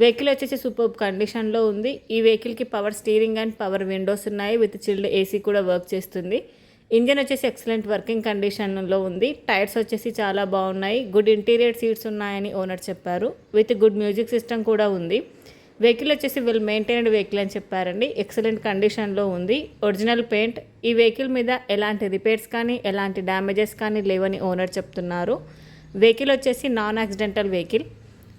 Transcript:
Vehicle వచ్చేసి super కండిషన్లో ఉంది. ఈ వెహికల్కి power steering and power windows ఉన్నాయి. విత్ చిల్డ్ ఏసీ కూడా వర్క్ చేస్తుంది. ఇంజన్ వచ్చేసి ఎక్సలెంట్ వర్కింగ్ కండిషన్లో ఉంది. టైర్స్ వచ్చేసి చాలా బాగున్నాయి. గుడ్ ఇంటీరియర్ సీట్స్ ఉన్నాయని ఓనర్ చెప్పారు. విత్ గుడ్ మ్యూజిక్ సిస్టమ్ కూడా ఉంది. వెహికల్ వచ్చేసి వెల్ మెయింటైన్డ్ వెహికల్ అని చెప్పారండి. ఎక్సలెంట్ కండిషన్లో ఉంది. ఒరిజినల్ పెయింట్ ఈ వెహికల్ మీద ఎలాంటి రిపేర్స్ కానీ ఎలాంటి డ్యామేజెస్ కానీ లేవని ఓనర్ చెప్తున్నారు. వెహికల్ వచ్చేసి నాన్ యాక్సిడెంటల్ వెహికల్